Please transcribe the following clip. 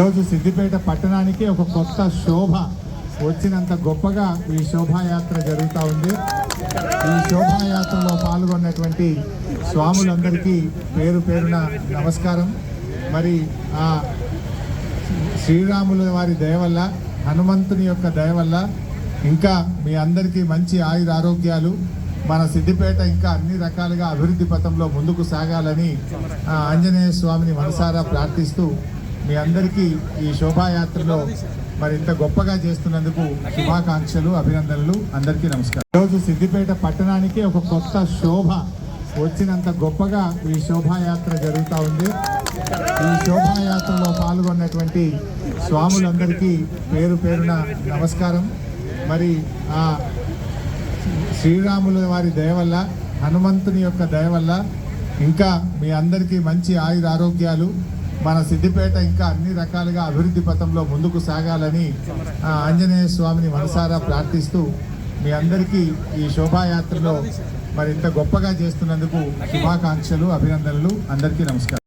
ఈరోజు సిద్దిపేట పట్టణానికి ఒక కొత్త శోభ. వచ్చినంత గొప్పగా ఈ శోభాయాత్ర జరుగుతూ ఉంది. ఈ శోభాయాత్రలో పాల్గొన్నటువంటి స్వాములందరికీ పేరు పేరున నమస్కారం. మరి ఆ శ్రీరాముల వారి దయ వల్ల హనుమంతుని యొక్క దయ వల్ల ఇంకా మీ అందరికీ మంచి ఆయుర ఆరోగ్యాలు. మన సిద్దిపేట ఇంకా అన్ని రకాలుగా అభివృద్ధి పథంలో ముందుకు సాగాలని ఆ ఆంజనేయ స్వామిని మనసారా ప్రార్థిస్తూ మీ అందరికీ ఈ శోభాయాత్రలో మరి ఇంత గొప్పగా చేస్తున్నందుకు శుభాకాంక్షలు అభినందనలు అందరికీ నమస్కారం. ఈరోజు సిద్దిపేట పట్టణానికి ఒక కొత్త శోభ వచ్చినంత గొప్పగా ఈ శోభాయాత్ర జరుగుతూ ఉంది. ఈ శోభాయాత్రలో పాల్గొన్నటువంటి స్వాములందరికీ పేరు పేరున నమస్కారం. మరి ఆ శ్రీరాముల వారి దయ వల్ల హనుమంతుని యొక్క దయ వల్ల ఇంకా మీ అందరికీ మంచి ఆయుర ఆరోగ్యాలు మన సిద్దిపేట ఇంకా అన్ని రకాలుగా అభివృద్ధి పథంలో ముందుకు సాగాలని ఆంజనేయ స్వామిని మనసారా ప్రార్థిస్తూ మీ అందరికీ ఈ శోభాయాత్రలో మరింత గొప్పగా చేస్తున్నందుకు శుభాకాంక్షలు అభినందనలు. అందరికీ నమస్కారం.